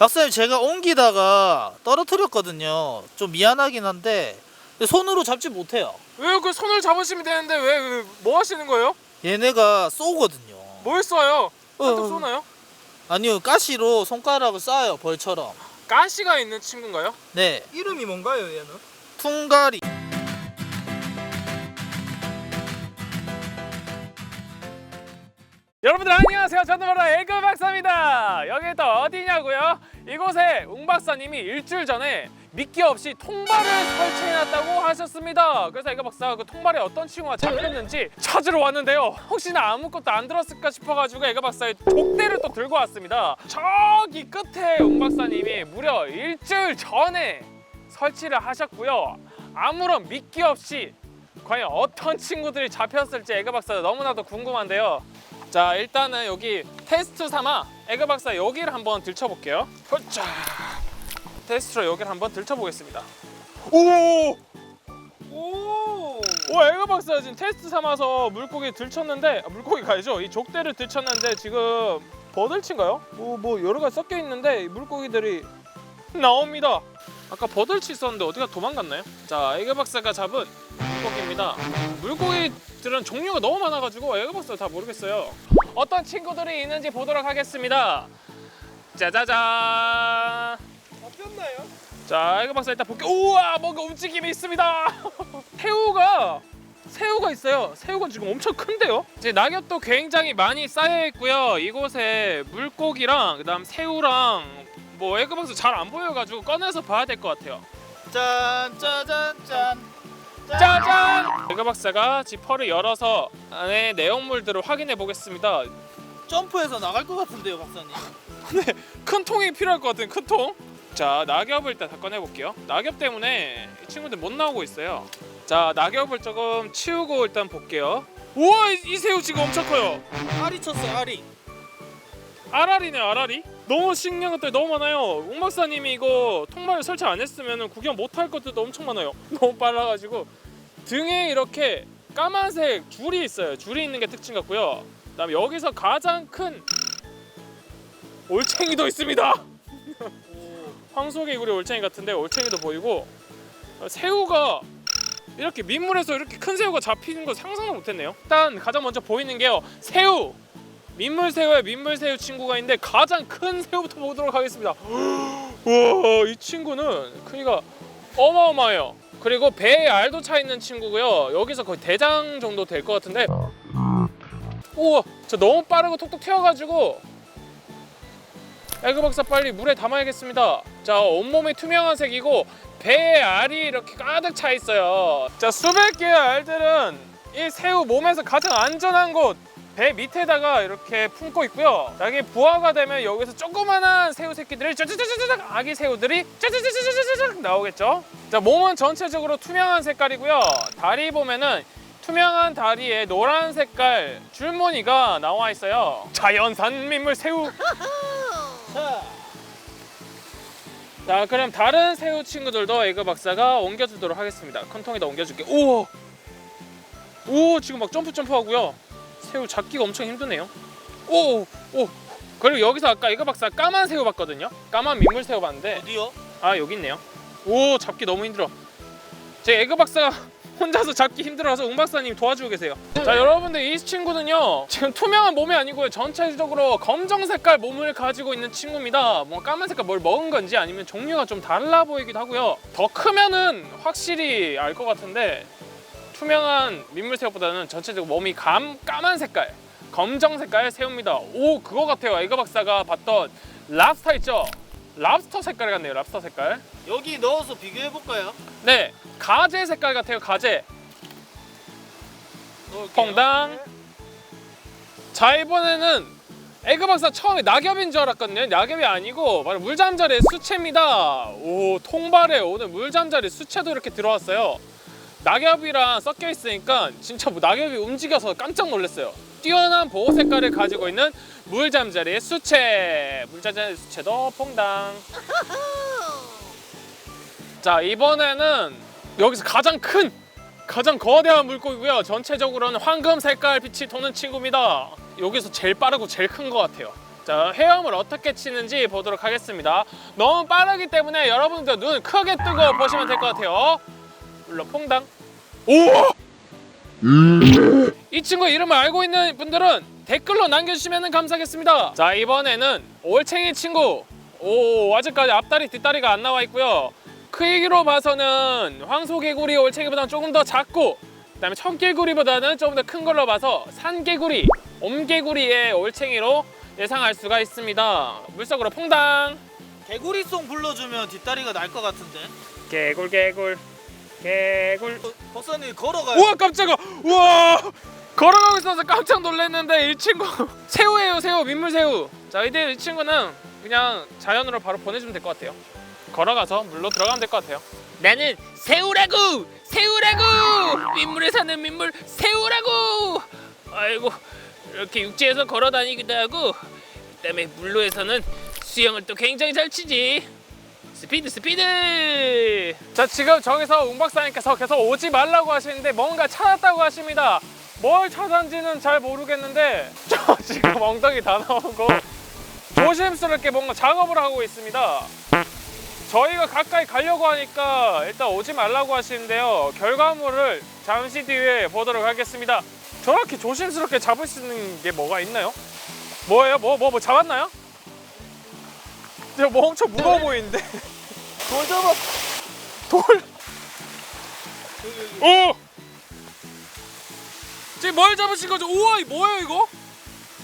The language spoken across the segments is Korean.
박사님 제가 옮기다가 떨어뜨렸거든요. 좀 미안하긴 한데 손으로 잡지 못해요. 왜요? 그 손을 잡으시면 되는데 왜 뭐 하시는 거예요? 얘네가 쏘거든요. 뭘 쏴요? 어, 한쪽 어. 쏘나요? 아니요 가시로 손가락을 쏴요 벌처럼. 가시가 있는 친구인가요? 네 이름이 뭔가요 얘는? 퉁가리. 여러분들 안녕하세요. 저는 바로 에그 박사입니다. 여기 또 어디냐고요? 이곳에 웅 박사님이 일주일 전에 미끼 없이 통발을 설치해놨다고 하셨습니다. 그래서 에그 박사가 그 통발에 어떤 친구가 잡혔는지 찾으러 왔는데요. 혹시나 아무것도 안 들었을까 싶어가지고 에그 박사의 족대를 또 들고 왔습니다. 저기 끝에 웅 박사님이 무려 일주일 전에 설치를 하셨고요. 아무런 미끼 없이 과연 어떤 친구들이 잡혔을지 에그 박사가 너무나도 궁금한데요. 자 일단은 여기 테스트 삼아 에그 박사 여기를 한번 들춰볼게요. 자 테스트로 여기를 한번 들춰보겠습니다. 오! 오. 오 에그 박사 지금 테스트 삼아서 물고기 들쳤는데 아, 물고기 가야죠. 이 족대를 들쳤는데 지금 버들치인가요? 뭐, 뭐 여러 가지 섞여 있는데 이 물고기들이 나옵니다. 아까 버들치 있었는데 어디가 도망갔나요? 자 에그 박사가 잡은 물고기입니다. 물고기 들은 종류가 너무 많아가지고 박사가 다 모르겠어요. 어떤 친구들이 있는지 보도록 하겠습니다. 짜자잔. 잡혔나요? 자, 박사 일단 볼게요. 우와, 뭔가 움직임이 있습니다. 새우가 새우가 있어요. 새우가 지금 엄청 큰데요. 이제 낙엽도 굉장히 많이 쌓여 있고요. 이곳에 물고기랑 그다음 새우랑 뭐 에그 박사 잘안 보여가지고 꺼내서 봐야 될 것 같아요. 짠 짜잔 짠. 짜잔! 에그 박사가 지퍼를 열어서 안에 내용물들을 확인해 보겠습니다. 점프해서 나갈 것 같은데요 박사님. 큰 통이 필요할 것 같은 큰 통. 자 낙엽을 일단 다 꺼내 볼게요. 낙엽 때문에 이 친구들 못 나오고 있어요. 자 낙엽을 조금 치우고 일단 볼게요. 우와 이, 이 새우 지금 엄청 커요. 아리 쳤어요 아리. 아라리네 아라리. 너무 신기한 것들 너무 많아요. 웅 박사님이 이거 통발을 설치 안 했으면 구경 못 할 것들도 엄청 많아요. 너무 빨라가지고 등에 이렇게 까만색 줄이 있어요. 줄이 있는 게 특징 같고요. 그다음에 여기서 가장 큰 올챙이도 있습니다. 황소개구리 올챙이 같은데 올챙이도 보이고 어, 새우가 이렇게 민물에서 이렇게 큰 새우가 잡히는 거 상상을 못했네요. 일단 가장 먼저 보이는 게요 새우. 민물 새우에 민물 새우 친구가 있는데 가장 큰 새우부터 보도록 하겠습니다. 우와 이 친구는 크기가 어마어마해요. 그리고 배에 알도 차 있는 친구고요. 여기서 거의 대장 정도 될 것 같은데. 우와 저 너무 빠르고 톡톡 튀어가지고 에그 박사 빨리 물에 담아야겠습니다. 자 온몸이 투명한 색이고 배에 알이 이렇게 가득 차 있어요. 자 수백 개의 알들은 이 새우 몸에서 가장 안전한 곳. 배 밑에다가 이렇게 품고 있고요. 나중에 부화가 되면 여기서 조그만한 새우 새끼들이 짜자자자자 아기 새우들이 짜자자자자자 나오겠죠. 자 몸은 전체적으로 투명한 색깔이고요. 다리 보면은 투명한 다리에 노란 색깔 줄무늬가 나와 있어요. 자연산 민물 새우. 자자 그럼 다른 새우 친구들도 에그 박사가 옮겨주도록 하겠습니다 큰 통에다 옮겨줄게 우와 오 지금 막 점프 점프 하고요 새우 잡기가 엄청 힘드네요. 오 오 그리고 여기서 아까 에그 박사 까만 새우 봤거든요? 까만 민물 새우 봤는데. 어디요? 아 여기 있네요. 오 잡기 너무 힘들어. 제 에그 박사가 혼자서 잡기 힘들어서 웅 박사님 도와주고 계세요. 자 여러분들 이 친구는요 지금 투명한 몸이 아니고요 전체적으로 검정 색깔 몸을 가지고 있는 친구입니다. 뭐 까만 색깔 뭘 먹은 건지 아니면 종류가 좀 달라 보이기도 하고요. 더 크면은 확실히 알 것 같은데 투명한 민물새우보다는 전체적으로 몸이 감 까만 색깔 검정 색깔 새우입니다 오 그거 같아요 에그 박사가 봤던 랍스터 있죠 랍스터 색깔 같네요 랍스터 색깔 여기 넣어서 비교해 볼까요? 네, 가재 색깔 같아요. 가재. 퐁당. 자 이번에는 에그 박사 처음에 낙엽인 줄 알았거든요. 낙엽이 아니고 바로 물잠자리의 수채입니다. 오 통발에 오늘 물잠자리 수채도 이렇게 들어왔어요. 낙엽이랑 섞여 있으니까 진짜 뭐 낙엽이 움직여서 깜짝 놀랐어요. 뛰어난 보호 색깔을 가지고 있는 물잠자리의 수채. 물잠자리 수채도 퐁당. 자 이번에는 여기서 가장 큰 가장 거대한 물고기고요 전체적으로는 황금 색깔 빛이 도는 친구입니다 여기서 제일 빠르고 제일 큰 것 같아요 자 헤엄을 어떻게 치는지 보도록 하겠습니다. 너무 빠르기 때문에 여러분들 눈 크게 뜨고 보시면 될 것 같아요. 물론 퐁당. 오! 이 친구 이름을 알고 있는 분들은 댓글로 남겨주시면 감사하겠습니다. 자 이번에는 올챙이 친구. 오 아직까지 앞다리 뒷다리가 안 나와 있고요. 크기로 봐서는 황소개구리 올챙이보다는 조금 더 작고 그다음에 청개구리보다는 조금 더 큰 걸로 봐서 산개구리, 옴개구리의 올챙이로 예상할 수가 있습니다. 물속으로 퐁당. 개구리송 불러주면 뒷다리가 날 것 같은데. 개굴 개굴 개굴. 어, 박사님 걸어가요. 우와 깜짝아. 우와. 걸어가고 있어서 깜짝 놀랐는데 이 친구 새우예요 새우 민물새우. 자 이제 이 친구는 그냥 자연으로 바로 보내주면 될 것 같아요. 걸어가서 물로 들어가면 될 것 같아요. 나는 새우라고 새우라고 민물에 사는 민물 새우라고. 아이고 이렇게 육지에서 걸어 다니기도 하고 그다음에 물로에서는 수영을 또 굉장히 잘 치지. 스피드 스피드 자 지금 저기서 웅 박사님께서 계속 오지 말라고 하시는데 뭔가 찾았다고 하십니다 뭘 찾았는지는 잘 모르겠는데 저 지금 엉덩이 다 나오고 조심스럽게 뭔가 작업을 하고 있습니다 저희가 가까이 가려고 하니까 일단 오지 말라고 하시는데요 결과물을 잠시 뒤에 보도록 하겠습니다 저렇게 조심스럽게 잡을 수 있는 게 뭐가 있나요? 뭐예요? 뭐 뭐 뭐 잡았나요? 근데 뭐 엄청 무거워 보이는데 돌 잡아. 돌. 오. 지금 뭘 잡으신 거죠? 우와, 이 뭐예요 이거?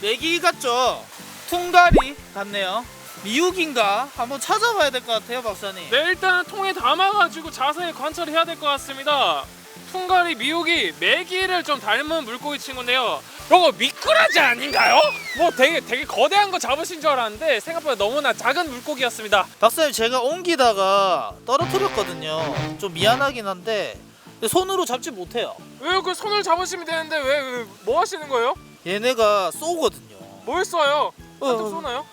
메기 같죠? 퉁가리 같네요. 미육인가? 한번 찾아봐야 될 것 같아요, 박사님. 네, 일단 통에 담아가지고 자세히 관찰해야 될 것 같습니다. 퉁가리 미역이 메기를 좀 닮은 물고기 친구인데요. 이거 미꾸라지 아닌가요? 뭐 되게 되게 거대한 거 잡으신 줄 알았는데 생각보다 너무나 작은 물고기였습니다. 박사님 제가 옮기다가 떨어뜨렸거든요. 좀 미안하긴 한데 손으로 잡지 못해요. 왜 그 손을 잡으시면 되는데 왜 뭐 하시는 거예요? 얘네가 쏘거든요. 뭘? 한쪽 어, 쏘나요?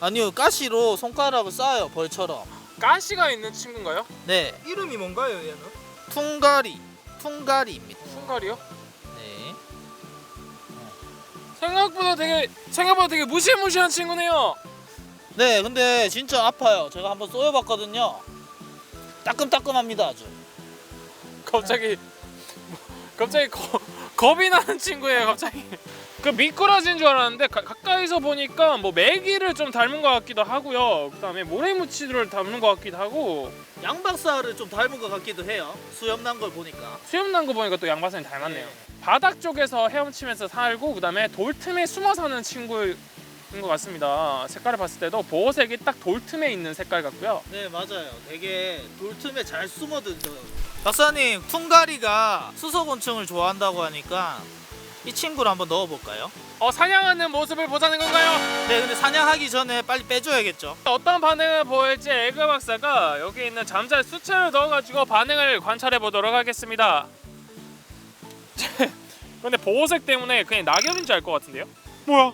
아니요, 가시로 손가락을 쏴요, 벌처럼. 가시가 있는 친구인가요? 네, 이름이 뭔가요 얘는? 퉁가리, 퉁가리입니다. 퉁가리요? 네. 생각보다 되게 생각보다 되게 무시무시한 친구네요. 네, 근데 진짜 아파요. 제가 한번 쏘여봤거든요. 따끔따끔합니다, 아주. 갑자기 갑자기 거, 겁이 나는 친구예요. 갑자기 그 미꾸라지인 줄 알았는데 가, 가까이서 보니까 뭐 메기를 좀 닮은 것 같기도 하고요. 그다음에 모래무치를 닮은 것 같기도 하고 양박사를 좀 닮은 것 같기도 해요. 수염 난 걸 보니까. 수염 난 거 보니까 또 양바사님 닮았네요. 네. 바닥 쪽에서 헤엄치면서 살고 그다음에 돌 틈에 숨어 사는 친구인 것 같습니다. 색깔을 봤을 때도 보호색이 딱 돌 틈에 있는 색깔 같고요. 네, 맞아요. 되게 돌틈에 잘 숨어들죠. 박사님, 퉁가리가 수소곤충을 좋아한다고 하니까 이 친구를 한번 넣어볼까요? 어 사냥하는 모습을 보자는 건가요? 네, 근데 사냥하기 전에 빨리 빼줘야겠죠. 어떤 반응을 보일지 에그 박사가 여기 있는 잠잘 수채를 넣어가지고 반응을 관찰해 보도록 하겠습니다. 근데 보호색 때문에 그냥 낙엽인 줄 알 것 같은데요? 뭐야?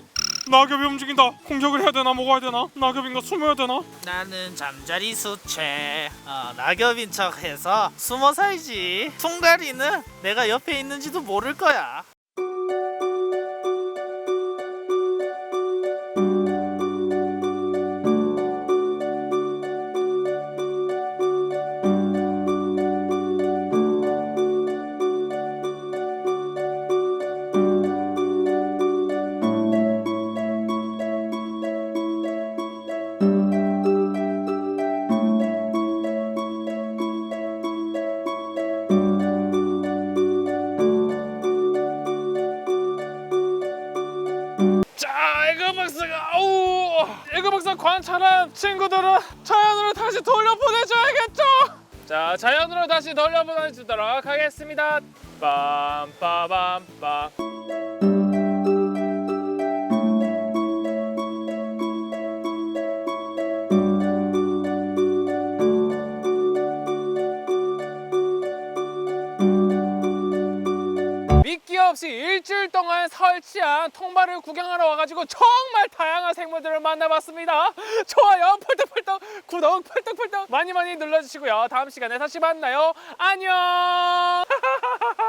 낙엽이 움직인다. 공격을 해야 되나 먹어야 되나? 낙엽인가 숨어야 되나? 나는 잠자리 수채. 아, 낙엽인 척해서 숨어 살지. 퉁가리는 내가 옆에 있는지도 모를 거야. 아우 에그 박사 관찰한 친구들은 자연으로 다시 돌려보내줘야겠죠. 자, 자연으로 다시 돌려보내주도록 하겠습니다. 빰빠밤빰. 미끼 없이 일주일 동안 설치 한 통발을 구경하러 와가지고 정말 다양한 생물들을 만나봤습니다. 좋아요, 펄떡펄떡, 구독 펄떡펄떡 많이 많이 눌러주시고요. 다음 시간에 다시 만나요. 안녕.